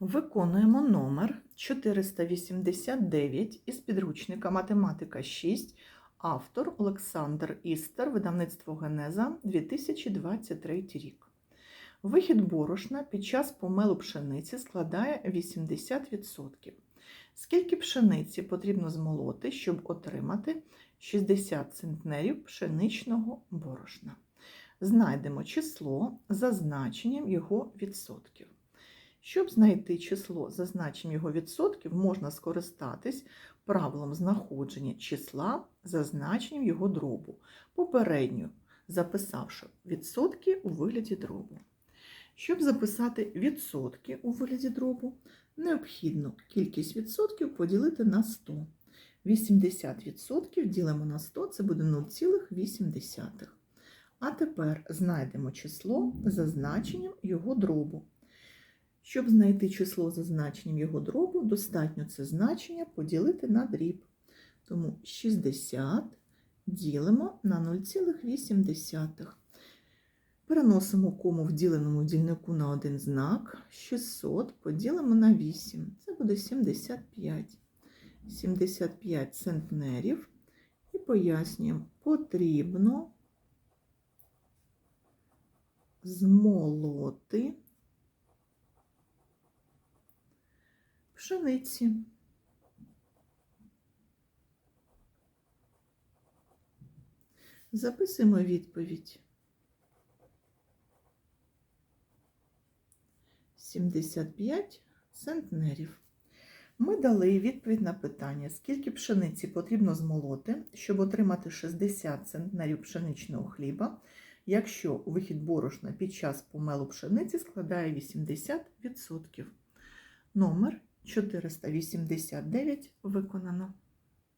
Виконуємо номер 489 із підручника Математика 6, автор Олександр Істер, видавництво Генеза 2023 рік. Вихід борошна під час помелу пшениці складає 80%. Скільки пшениці потрібно змолоти, щоб отримати 60 центнерів пшеничного борошна? Знайдемо число за значенням його відсотків. Щоб знайти число за його відсотків, можна скористатись правилом знаходження числа за значенням його дробу, попередньо записавши відсотки у вигляді дробу. Щоб записати відсотки у вигляді дробу, необхідно кількість відсотків поділити на 100. 80% ділимо на 100, це буде 0,8. А тепер знайдемо число за значенням його дробу. Щоб знайти число за значенням його дробу, достатньо це значення поділити на дріб. Тому 60 ділимо на 0,8. Переносимо кому в діленому дільнику на один знак. 600 поділимо на 8. Це буде 75. 75 центнерів. І пояснюємо, потрібно змолоти пшениці. Записуємо відповідь. 75 центнерів. Ми дали відповідь на питання, скільки пшениці потрібно змолоти, щоб отримати 60 центнерів пшеничного хліба, якщо вихід борошна під час помелу пшениці складає 80%. Номер 489 виконано.